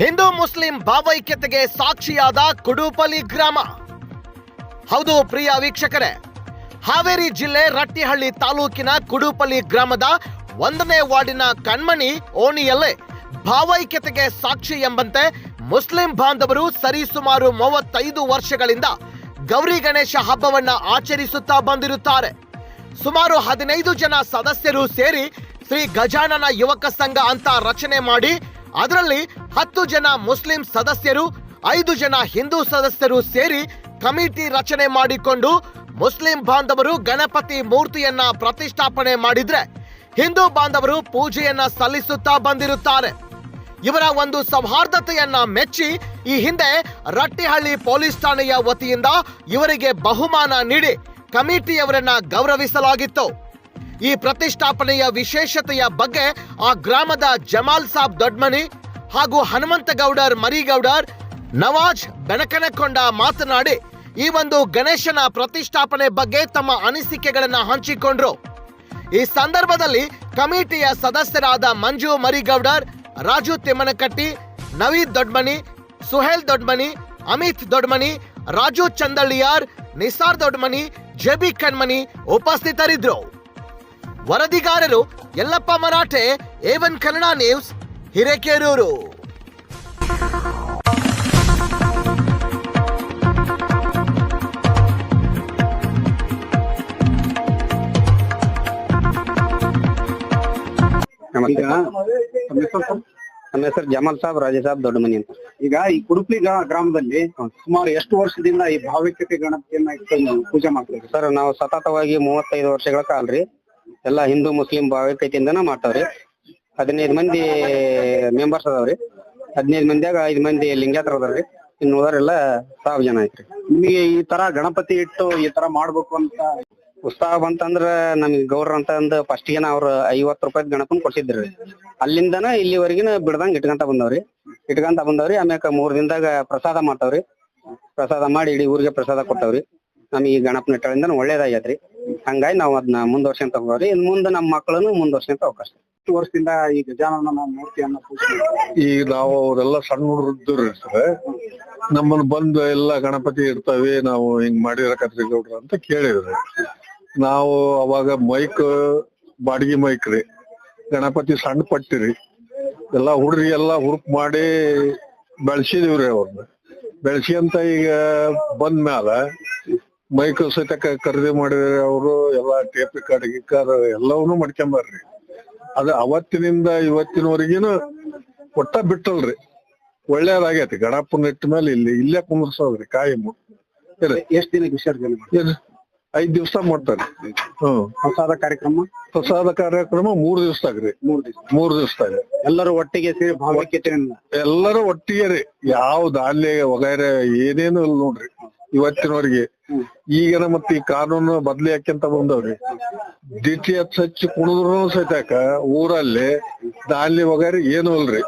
Hindu Muslim ಭಾವೈಕ್ಯತೆಗೆ ಸಾಕ್ಷಿಯಾದ ಕುಡುಪಲಿ ಗ್ರಾಮ. ಹೌದು ಪ್ರಿಯ ವೀಕ್ಷಕರೇ, ಹಾವೇರಿ ಜಿಲ್ಲೆ ರಟ್ಟಿಹಳ್ಳಿ ತಾಲೂಕಿನ ಕುಡುಪಲಿ ಗ್ರಾಮದ ಒಂದನೇ ವಾರ್ಡಿನ ಕಣ್ಮಣಿ ಓಣಿಯಲ್ಲೇ ಭಾವೈಕ್ಯತೆಗೆ ಸಾಕ್ಷಿ ಎಂಬಂತೆ ಮುಸ್ಲಿಂ ಬಾಂಧವರು ಸರಿಸುಮಾರು ಮೂವತ್ತೈದು ವರ್ಷಗಳಿಂದ ಗೌರಿ ಗಣೇಶ ಹಬ್ಬವನ್ನ ಆಚರಿಸುತ್ತಾ ಬಂದಿರುತ್ತಾರೆ. ಸುಮಾರು ಹದಿನೈದು ಜನ ಸದಸ್ಯರು ಸೇರಿ ಶ್ರೀ ಗಜಾನನ ಯುವಕ ಸಂಘ ಅಂತ ರಚನೆ ಮಾಡಿ, ಅದರಲ್ಲಿ ಹತ್ತು ಜನ ಮುಸ್ಲಿಂ ಸದಸ್ಯರು, ಐದು ಜನ ಹಿಂದೂ ಸದಸ್ಯರು ಸೇರಿ ಕಮಿಟಿ ರಚನೆ ಮಾಡಿಕೊಂಡು ಮುಸ್ಲಿಂ ಬಾಂಧವರು ಗಣಪತಿ ಮೂರ್ತಿಯನ್ನ ಪ್ರತಿಷ್ಠಾಪನೆ ಮಾಡಿದ್ರೆ ಹಿಂದೂ ಬಾಂಧವರು ಪೂಜೆಯನ್ನ ಸಲ್ಲಿಸುತ್ತಾ ಬಂದಿರುತ್ತಾರೆ. ಇವರ ಒಂದು ಸೌಹಾರ್ದತೆಯನ್ನ ಮೆಚ್ಚಿ ಈ ಹಿಂದೆ ರಟ್ಟಿಹಳ್ಳಿ ಪೊಲೀಸ್ ಠಾಣೆಯ ವತಿಯಿಂದ ಇವರಿಗೆ ಬಹುಮಾನ ನೀಡಿ ಕಮಿಟಿಯವರನ್ನ ಗೌರವಿಸಲಾಗಿತ್ತು. ಈ ಪ್ರತಿಷ್ಠಾಪನೆಯ ವಿಶೇಷತೆಯ ಬಗ್ಗೆ ಆ ಗ್ರಾಮದ ಜಮಾಲ್ ಸಾಬ್ ದೊಡ್ಮನಿ ಹಾಗೂ ಹನುಮಂತಗೌಡರ್ ಮರಿಗೌಡರ್ ನವಾಜ್ ಬೆನಕನಕೊಂಡ ಮಾತನಾಡಿ, ಈ ಒಂದು ಗಣೇಶನ ಪ್ರತಿಷ್ಠಾಪನೆ ಬಗ್ಗೆ ತಮ್ಮ ಅನಿಸಿಕೆಗಳನ್ನು ಹಂಚಿಕೊಂಡ್ರು. ಈ ಸಂದರ್ಭದಲ್ಲಿ ಕಮಿಟಿಯ ಸದಸ್ಯರಾದ ಮಂಜು ಮರಿಗೌಡರ್ ರಾಜು ತಿಮ್ಮನಕಟ್ಟಿ, ನವೀದ್ ದೊಡ್ಮನಿ, ಸುಹೇಲ್ ದೊಡ್ಮನಿ, ಅಮಿತ್ ದೊಡ್ಮನಿ, ರಾಜು ಚಂದಳ್ಳಿಯಾರ್, ನಿಸಾರ್ ದೊಡ್ಮನಿ, ಜೆಬಿ ಕಣ್ಮನಿ ಉಪಸ್ಥಿತರಿದ್ದರು ವರದಿಗಾರರು ಯಲ್ಲಪ್ಪ ಮರಾಠೆ ಏವನ್ ಕನ್ನಡ ನ್ಯೂಸ್ ಹಿರೇಕೆರೂರು. ಈಗ? ನಮ್ಮ ಹೆಸರು ಜಮಾಲ್ ಸಾಬ್ ರಾಜೇ ಸಾಬ್ ದೊಡ್ಡ ಮನಿ ಅಂತ. ಈಗ ಈ ಕುಡುಪ್ಲಿ ಗ್ರಾ- ಗ್ರಾಮದಲ್ಲಿ ಸುಮಾರು ಎಷ್ಟು ವರ್ಷದಿಂದ ಈ ಭಾವೈಕ್ಯತೆ ಗಣಪತಿಯನ್ನ ಪೂಜೆ ಮಾಡ್ತೀವಿ ಸರ್ ನಾವು ಸತತವಾಗಿ ಮೂವತ್ತೈದು ವರ್ಷಗಳ ಕಾಲ ರೀ ಎಲ್ಲಾ ಹಿಂದೂ ಮುಸ್ಲಿಂ ಭಾವೈಕ್ಯತೆಯಿಂದನ ಮಾಡ್ತಾವ್ರಿ. ಹದಿನೈದು ಮಂದಿ ಮೆಂಬರ್ಸ್ ಅದಾವ್ರಿ. ಹದಿನೈದು ಮಂದಿಯಾಗ ಐದು ಮಂದಿ ಲಿಂಗಾಯತರ ಅದಾವ್ರಿ ಇನ್ನು ಉಳಿದವರೆಲ್ಲ ಸಾವಿರ ಜನ ಐತ್ರಿ. ನಿಮಗೆ ಈ ತರ ಗಣಪತಿ ಇಟ್ಟು ಈ ತರ ಮಾಡ್ಬೇಕು ಅಂತ ಉತ್ಸಾಹ ಬಂತಂದ್ರ ನಮ್ಗೆ ಗೌರ ಅಂತ ಅಂದ್ ಫಸ್ಟ್ಗೆ ಅವ್ರ ಐವತ್ ರೂಪಾಯಿ ಗಣಪನ್ ಕೊಡ್ಸಿದ್ರಿ. ಅಲ್ಲಿಂದನ ಇಲ್ಲಿವರೆಗಿನ ಬಿಡದಂಗ್ ಇಟ್ಕೊಂತ ಬಂದವ್ರಿ. ಇಟ್ಕೊಂತ ಬಂದವ್ರಿ. ಆಮ್ಯಾಕ ಮೂರ್ ದಿನದಾಗ ಪ್ರಸಾದ ಮಾಡ್ತಾವ್ರಿ. ಪ್ರಸಾದ ಮಾಡಿ ಇಡೀ ಊರಿಗೆ ಪ್ರಸಾದ ಕೊಟ್ಟವ್ರಿ. ನಮಗೆ ಈ ಗಣಪನ ಇಟ್ಟಳಿಂದ ಒಳ್ಳೇದಾಗೈತ್ರಿ ಹಂಗಾಗಿ ನಾವ್ ಅದನ್ನ ಅಂತ ಹೋಗ್ರಿ. ಇನ್ ಮುಂದೆ ನಮ್ಮ ಮಕ್ಕಳನ್ನು ಮುಂದುವರ್ಸ್ಕೊಂತ ಅವಕಾಶ ಎಷ್ಟು ವರ್ಷದಿಂದ ಈ ಗಜಾನನ ಮೂರ್ತಿಯನ್ನ ಪೂಜೆ ಈ ನಾವು ಅವರೆಲ್ಲ ಸಣ್ಣ ಹುಡುಗರು ಸರ್. ನಮ್ಮನ್ನು ಬಂದು ಎಲ್ಲ ಗಣಪತಿ ಇರ್ತಾವೆ, ನಾವು ಹಿಂಗ್ ಮಾಡಿರಕತ್ರಿ ಗೌಡ್ರ ಅಂತ ಕೇಳಿದ್ರೆ. ನಾವು ಅವಾಗ ಮೈಕ್ ಬಾಡಿಗೆ ಮೈಕ್ ರೀ. ಗಣಪತಿ ಸಣ್ಣ ಪಟ್ಟಿರಿ. ಎಲ್ಲಾ ಹುಡ್ರಿ ಎಲ್ಲ ಹುರುಪ್ ಮಾಡಿ ಬೆಳ್ಸಿದಿವ್ರಿ ಅವ್ರನ್ನ ಅಂತ ಈಗ ಬಂದ ಮ್ಯಾಲ ಮೈಕ್ ಸಹಿತ ಖರೀದಿ ಮಾಡಿದ್ರೆ ಅವರು ಎಲ್ಲಾ ಟೇಪ್ ರೆಕಾರ್ಡ್ ಗಿಕ್ಕಾರ ಎಲ್ಲವನ್ನೂ ಮಾಡ್ಕೊಂಬರ್ರಿ. ಅದ ಅವತ್ತಿನಿಂದ ಇವತ್ತಿನವರೆಗಿನ ಒಟ್ಟ ಬಿಟ್ಟಲ್ರಿ. ಒಳ್ಳೇದಾಗೈತಿ. ಗಣಪನ ಇಟ್ಟ ಮೇಲೆ ಇಲ್ಲಿ ಇಲ್ಲೇ ಕುಂದ್ರಸೋದ್ರಿ ಕಾಯಿಮ್ಮ ಎಷ್ಟ್ ದಿನಕ್ಕೆ ವಿಸರ್ಜನೆ ಮಾಡ್ತಾರೆ? ಐದ್ ದಿವ್ಸ ಮಾಡ್ತಾರೆ. ಹ್ಮ್. ಪ್ರಸಾದ ಕಾರ್ಯಕ್ರಮ? ಪ್ರಸಾದ ಕಾರ್ಯಕ್ರಮ ಮೂರ್ ದಿವ್ಸದಾಗ್ರಿ. ಮೂರ್ ದಿವಸ. ಮೂರ್ ದಿವ್ಸದಾಗ. ಎಲ್ಲರೂ ಒಟ್ಟಿಗೆ ಸೇರಿ ಎಲ್ಲರೂ ಒಟ್ಟಿಗೆ ರೀ. ಯಾವ ದಾನ್ಯ ವಗೈರೆ ಏನೇನು ಇಲ್ಲ ನೋಡ್ರಿ. ಇವತ್ತಿನವರೆಗೆ. ಈಗಿನ ಮತ್ತೆ ಈ ಕಾನೂನು ಬದ್ಲಿ ಹಾಕ್ಯಂತ ಬಂದವ್ರಿ ಡಿ ಟಿ ಎಚ್ ಹಚ್ಚಿ ಕುಣಿದ್ರು ಸಹಿತಾಕ ಊರಲ್ಲಿ ದಾಲಿ ಹೋಗಾರಿ ಏನು ಇಲ್ರಿ.